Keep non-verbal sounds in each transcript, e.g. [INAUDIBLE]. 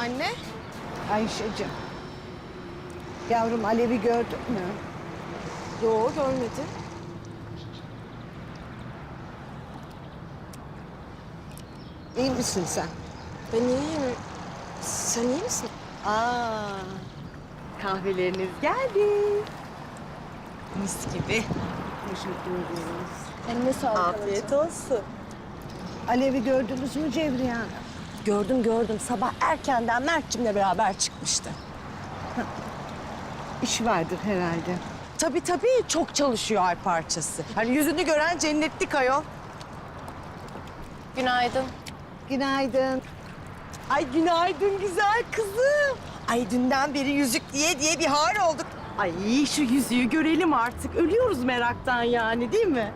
Anne? Ayşe'cim. Yavrum Alev'i gördün mü? Yo görmedim. İyi misin sen? Ben iyiyim. Sen iyi misin? Aa, kahveleriniz geldi. Mis gibi. Teşekkür ederiz. Eline sağlık. Afiyet olsun. Alev'i gördünüz mü Cevriye Hanım? Gördüm gördüm. Sabah erkenden Mert'cimle beraber çıkmıştı. İş vardır herhalde. Tabii tabii çok çalışıyor ay parçası. Hani yüzünü gören cennetlik ayol. Günaydın. Günaydın. Ay günaydın güzel kızım. Ay dünden beri yüzük diye diye bir hal olduk. Ay şu yüzüğü görelim artık. Ölüyoruz meraktan yani değil mi?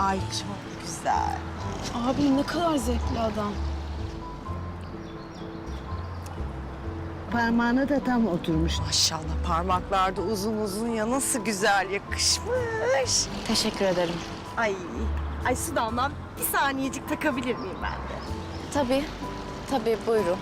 Ay çok güzel. Abi ne kadar zevkli adam. Parmağına da tam oturmuş. Maşallah parmaklarda uzun uzun ya nasıl güzel yakışmış. Teşekkür ederim. Ay, ay su damlam bir saniyecik takabilir miyim ben de? Tabii. Tabii buyurun.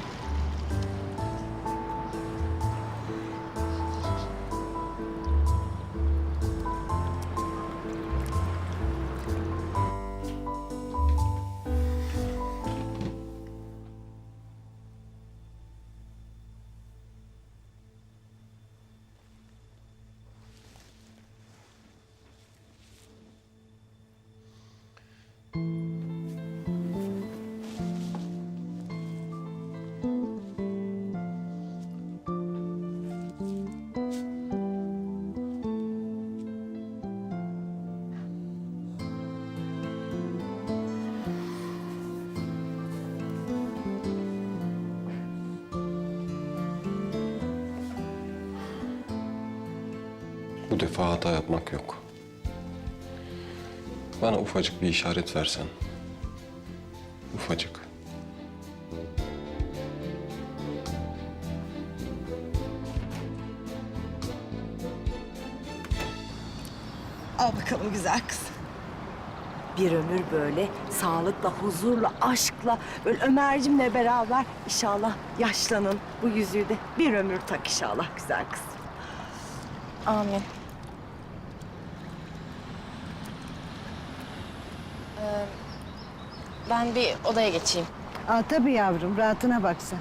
Bu defa hata yapmak yok. Bana ufacık bir işaret versen. Ufacık. Al bakalım güzel kız. Bir ömür böyle sağlıkla, huzurla, aşkla, böyle Ömer'cimle beraber inşallah yaşlanın. Bu yüzüğü de bir ömür tak inşallah güzel kız. Amin. Ee, ben bir odaya geçeyim. Aa, tabii yavrum rahatına bak sen.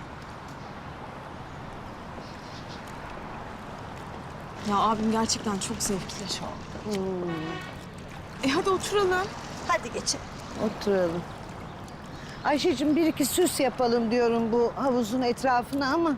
Ya abim gerçekten çok zevkli şu an. E hadi oturalım. Hadi geçin. Oturalım. Ayşe'cim bir iki süs yapalım diyorum bu havuzun etrafına ama...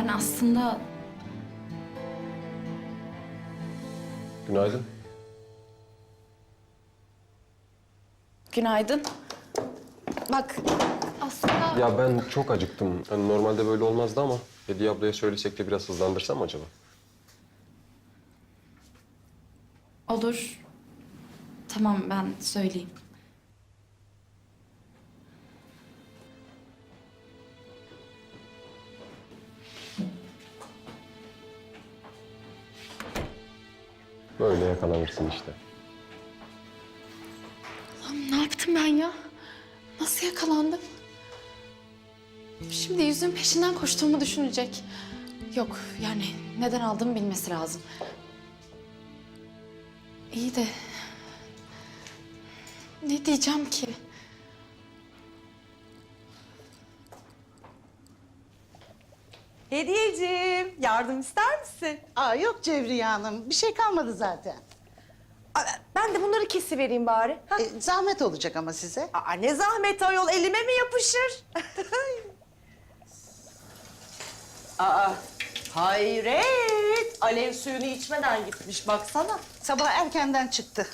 Ben aslında Günaydın. günaydın. Bak aslında Ya ben çok acıktım. Hani normalde böyle olmazdı ama Hediye ablaya söylesek de biraz hızlandırsam mı acaba? olur. Tamam ben söyleyeyim. Böyle yakalanırsın işte. Ne yaptım ben ya? Nasıl yakalandım? Şimdi yüzün peşinden koştuğumu düşünecek. Yok yani neden aldığımı bilmesi lazım. İyi de ne diyeceğim ki? Hediyeciğim, yardım ister misin? Aa yok Cevriye Hanım. Bir şey kalmadı zaten. Aa, Ben de bunları kesivereyim bari. Ha? E, zahmet olacak ama size. Aa, ne zahmet ayol, elime mi yapışır? [LAUGHS] Aa, hayret. Alev suyunu içmeden gitmiş, baksana. Sabah erkenden çıktı.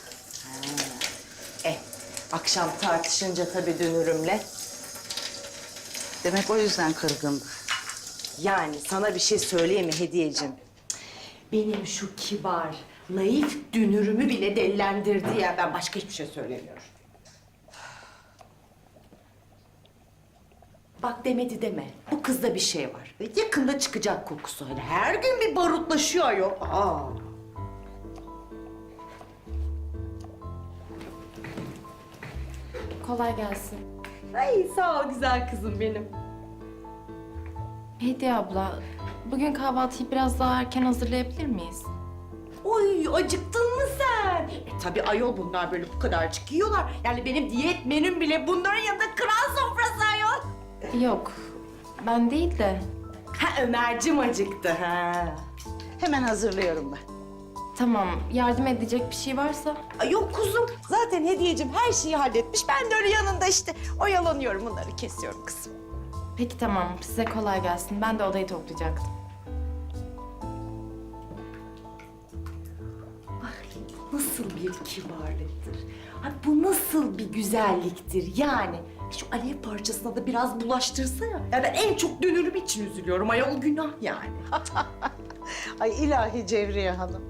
Eh, akşam tartışınca tabii dönürümle. Demek o yüzden kırgındı. Yani sana bir şey söyleyeyim mi hediyeciğim? Benim şu kibar, naif dünürümü bile dellendirdi ya. Ben başka hiçbir şey söylemiyorum. Bak demedi deme. Bu kızda bir şey var. Yakında çıkacak kokusu. Hani her gün bir barutlaşıyor. Aa. Kolay gelsin. Ay sağ ol güzel kızım benim. Hediye abla, bugün kahvaltıyı biraz daha erken hazırlayabilir miyiz? Oy acıktın mı sen? E tabii ayol bunlar böyle bu kadarcık yiyorlar. Yani benim diyet menüm bile bunların yanında kral sofrası ayol. Yok, ben değil de. Ha Ömer'cim acıktı ha. Hemen hazırlıyorum ben. Tamam, yardım edecek bir şey varsa. Ay yok kuzum. Zaten hediyecim her şeyi halletmiş. Ben de öyle yanında işte oyalanıyorum bunları kesiyorum kızım. Peki tamam, size kolay gelsin. Ben de odayı toplayacaktım. Nasıl bir kibarlıktır. Ay bu nasıl bir güzelliktir yani. Şu alev parçasına da biraz bulaştırsa ya. Ya ben en çok dönürüm için üzülüyorum. Ayol günah yani. [LAUGHS] Ay ilahi Cevriye Hanım.